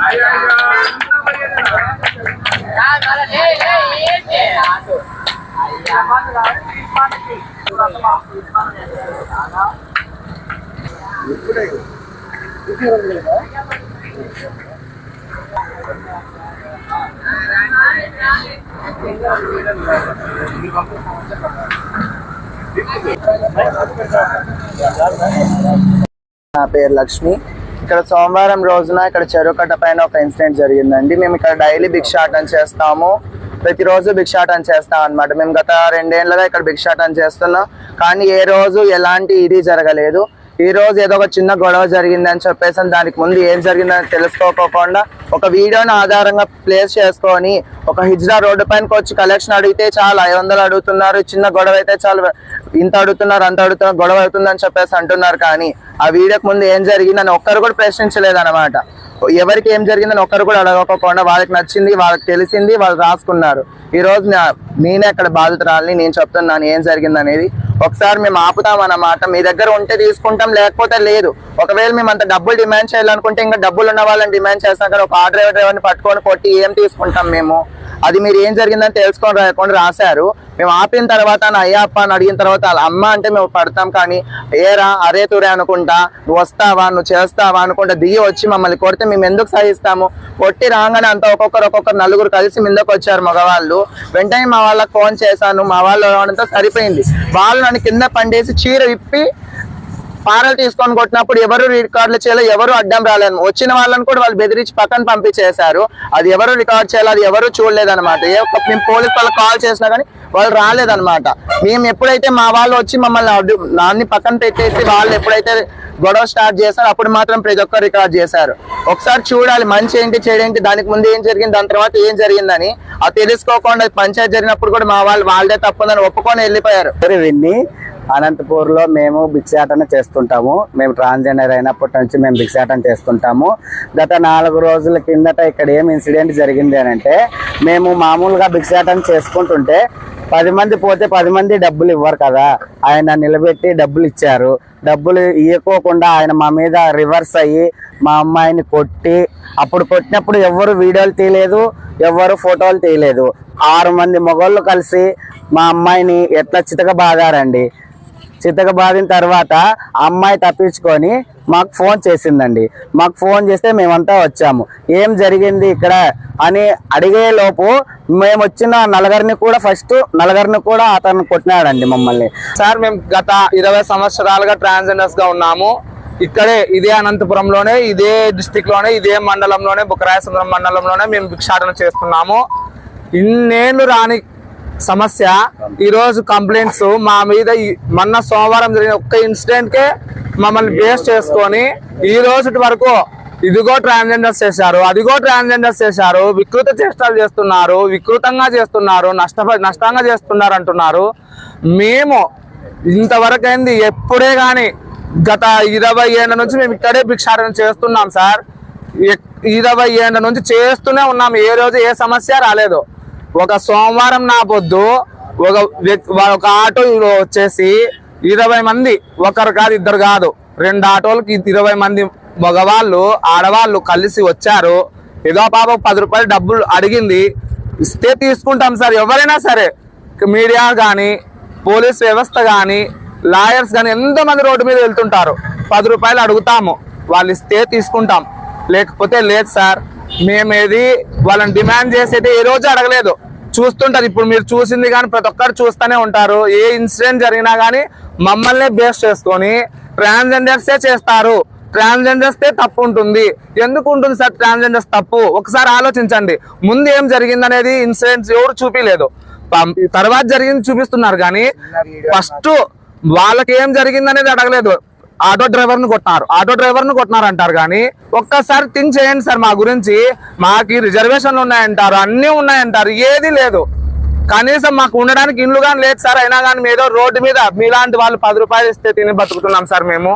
ஐயா నా పేరు లక్ష్మి. ఇక్కడ సోమవారం రోజున ఇక్కడ చెరుకట్ట పైన ఒక ఇన్సిడెంట్ జరిగిందండి. మేము ఇక్కడ డైలీ భిక్షాటం చేస్తాము. ప్రతిరోజు భిక్షాటం చేస్తాం అన్నమాట. మేము గత రెండేళ్ళుగా ఇక్కడ భిక్షాటం చేస్తున్నాం. కానీ ఏ రోజు ఎలాంటి ఇది జరగలేదు. ఈ రోజు ఏదో ఒక చిన్న గొడవ జరిగింది అని చెప్పేసి దానికి ముందు ఏం జరిగిందని తెలుసుకోకుండా ఒక వీడియోని ఆధారంగా ప్లేస్ చేసుకొని ఒక హిజ్రా రోడ్డు పైనకి వచ్చి కలెక్షన్ అడిగితే చాలా ఐదు వందలు అడుగుతున్నారు చిన్న గొడవ అయితే చాలా ఇంత అడుగుతున్నారు అంత అడుగుతున్నారు గొడవ అవుతుందని చెప్పేసి అంటున్నారు. కానీ ఆ వీడియోకి ముందు ఏం జరిగిందని ఒక్కరు కూడా ప్రశ్నించలేదు అనమాట ఎవరికి ఏం జరిగిందని ఒక్కరు కూడా అడగకోకుండా వాళ్ళకి నచ్చింది వాళ్ళకి తెలిసింది వాళ్ళు రాసుకున్నారు. ఈ రోజు నేనే అక్కడ బాధితురాలని నేను చెప్తున్నాను ఏం జరిగింది అనేది ఒకసారి మేము ఆపుతాం అన్నమాట మీ దగ్గర ఉంటే తీసుకుంటాం లేకపోతే లేదు. ఒకవేళ మేము అంత డబ్బులు డిమాండ్ చేయాలనుకుంటే ఇంకా డబ్బులు ఉన్న వాళ్ళని డిమాండ్ చేస్తాం కానీ ఒక ఆటో డ్రైవర్ డ్రైవర్ని పట్టుకొని కొట్టి ఏం తీసుకుంటాం మేము? అది మీరు ఏం జరిగిందని తెలుసుకొని రాకుండా రాశారు. మేము ఆపిన తర్వాత నా అయ్యప్ప అని అడిగిన తర్వాత అమ్మ అంటే మేము పడతాం కానీ ఏరా అరే తురే అనుకుంటా నువ్వు వస్తావా నువ్వు చేస్తావా అనుకుంటా దిగి వచ్చి మమ్మల్ని కొడితే మేము ఎందుకు సహిస్తాము కొట్టి రాగానే అంతా ఒక్కొక్కరు ఒక్కొక్కరు నలుగురు కలిసి ముందుకు వచ్చారు మగవాళ్ళు. వెంటనే మా వాళ్ళకి ఫోన్ చేశాను. మా వాళ్ళు రావడంతో సరిపోయింది. వాళ్ళు నన్ను కింద పండేసి చీర విప్పి పారలు తీసుకొని కొట్టినప్పుడు ఎవరు రికార్డులు చేయాలి ఎవరు అడ్డం రాలేదు. వచ్చిన వాళ్ళని కూడా వాళ్ళు బెదిరించి పక్కన పంపించేశారు. అది ఎవరు రికార్డ్ చేయాలి అది ఎవరు చూడలేదన్నమాట. ఏ మేము పోలీస్ వాళ్ళకి కాల్ చేసినా కానీ వాళ్ళు రాలేదన్నమాట. మేము ఎప్పుడైతే మా వాళ్ళు వచ్చి మమ్మల్ని అడ్డు- నాన్ని పక్కన పెట్టేసి వాళ్ళు ఎప్పుడైతే గొడవ స్టార్ట్ చేశారు అప్పుడు మాత్రం ప్రతి ఒక్కరు రికార్డ్ చేశారు. ఒకసారి చూడాలి మంచి ఏంటి చెడు దానికి ముందు ఏం జరిగింది దాని తర్వాత ఏం జరిగిందని. అది తెలుసుకోకుండా పంచాయతీ జరిగినప్పుడు కూడా మా వాళ్ళు వాళ్ళదే తప్పుందని ఒప్పుకొని వెళ్ళిపోయారు. విన్ని అనంతపూర్లో మేము భిక్షాటన చేస్తుంటాము. మేము ట్రాన్స్జెండర్ అయినప్పటి నుంచి మేము భిక్షాటన చేస్తుంటాము. గత నాలుగు రోజుల కిందట ఇక్కడ ఏం ఇన్సిడెంట్ జరిగింది అని అంటే మేము మామూలుగా భిక్షాటన చేసుకుంటుంటే పది మంది పోతే పది మంది డబ్బులు ఇవ్వరు కదా. ఆయన నిలబెట్టి డబ్బులు ఇచ్చారు. డబ్బులు ఇవ్వకోకుండా ఆయన మా మీద రివర్స్ అయ్యి మా అమ్మాయిని కొట్టి అప్పుడు కొట్టినప్పుడు ఎవరు వీడియోలు తీయలేదు ఎవరు ఫోటోలు తీయలేదు. ఆరు మంది మొగోళ్ళు కలిసి మా అమ్మాయిని ఎట్లా చితక బాగారండి చిత్తక బాధిన తర్వాత అమ్మాయి తప్పించుకొని మాకు ఫోన్ చేసిందండి. మాకు ఫోన్ చేస్తే మేమంతా వచ్చాము. ఏం జరిగింది ఇక్కడ అని అడిగే లోపు మేము వచ్చిన నలుగురిని కూడా ఫస్ట్ నలుగురిని కూడా అతను కొట్టినాడండి మమ్మల్ని. సార్ మేము గత ఇరవై సంవత్సరాలుగా ట్రాన్స్జెండర్స్గా ఉన్నాము. ఇక్కడే ఇదే అనంతపురంలోనే ఇదే డిస్టిక్లోనే ఇదే మండలంలోనే బుకరాయసముద్రం మండలంలోనే మేము భిక్షాటన చేస్తున్నాము. ఇన్నేళ్ళు రాని సమస్య. ఈ రోజు కంప్లైంట్స్ మా మీద మొన్న సోమవారం జరిగిన ఒక్క ఇన్సిడెంట్ కే మమ్మల్ని బేస్ చేసుకొని ఈ రోజు వరకు ఇదిగో ట్రాన్స్జెండర్స్ చేశారు అదిగో ట్రాన్స్జెండర్స్ చేశారు వికృత చేష్టాలు చేస్తున్నారు వికృతంగా చేస్తున్నారు నష్ట నష్టంగా చేస్తున్నారు అంటున్నారు మేము ఇంతవరకు అయింది ఎప్పుడే గాని గత ఇరవై ఏళ్ళ నుంచి మేము ఇక్కడే భిక్షాటన చేస్తున్నాం సార్. ఇరవై ఏళ్ళ నుంచి చేస్తూనే ఉన్నాం. ఏ రోజు ఏ సమస్య రాలేదు. ఒక సోమవారం నా పొద్దు ఒక ఒక ఆటో వచ్చేసి ఇరవై మంది ఒకరు కాదు ఇద్దరు కాదు. రెండు ఆటోలకి ఇరవై మంది మగవాళ్ళు ఆడవాళ్ళు కలిసి వచ్చారు. ఏదో పాప పది రూపాయలు డబ్బులు అడిగింది. ఇస్తే తీసుకుంటాం సార్ ఎవరైనా సరే. మీడియా కానీ పోలీస్ వ్యవస్థ కానీ లాయర్స్ కానీ ఎంతమంది రోడ్డు మీద వెళ్తుంటారు. పది రూపాయలు అడుగుతాము. వాళ్ళు ఇస్తే తీసుకుంటాం. లేకపోతే లేదు సార్. మేమేది వాళ్ళని డిమాండ్ చేసేది ఏ రోజు అడగలేదు. చూస్తుంటారు. ఇప్పుడు మీరు చూసింది కానీ ప్రతి ఒక్కరు చూస్తూనే ఉంటారు. ఏ ఇన్సిడెంట్ జరిగినా కానీ మమ్మల్ని బేస్ చేసుకొని ట్రాన్స్జెండర్సే చేస్తారు. ట్రాన్స్జెండర్స్ తప్పు ఉంటుంది. ఎందుకు ఉంటుంది సార్ ట్రాన్స్జెండర్స్ తప్పు? ఒకసారి ఆలోచించండి. ముందు ఏం జరిగింది అనేది ఇన్సిడెంట్స్ ఎవరు చూపించలేదు తర్వాత జరిగింది చూపిస్తున్నారు కానీ ఫస్ట్ వాళ్ళకి ఏం జరిగింది అనేది అడగలేదు. ఆటో డ్రైవర్ను కొట్టినారు. ఆటో డ్రైవర్ను కొట్టినారు అంటారు కానీ ఒక్కసారి థింక్ చేయండి సార్ మా గురించి. మాకు రిజర్వేషన్లు ఉన్నాయంటారు అన్నీ ఉన్నాయంటారు ఏది లేదు. కనీసం మాకు ఉండడానికి ఇల్లు కానీ లేదు సార్ అయినా కానీ ఏదో రోడ్డు మీద మీలాంటి వాళ్ళు పది రూపాయలు ఇస్తే తిని బతుకుతున్నాం సార్ మేము.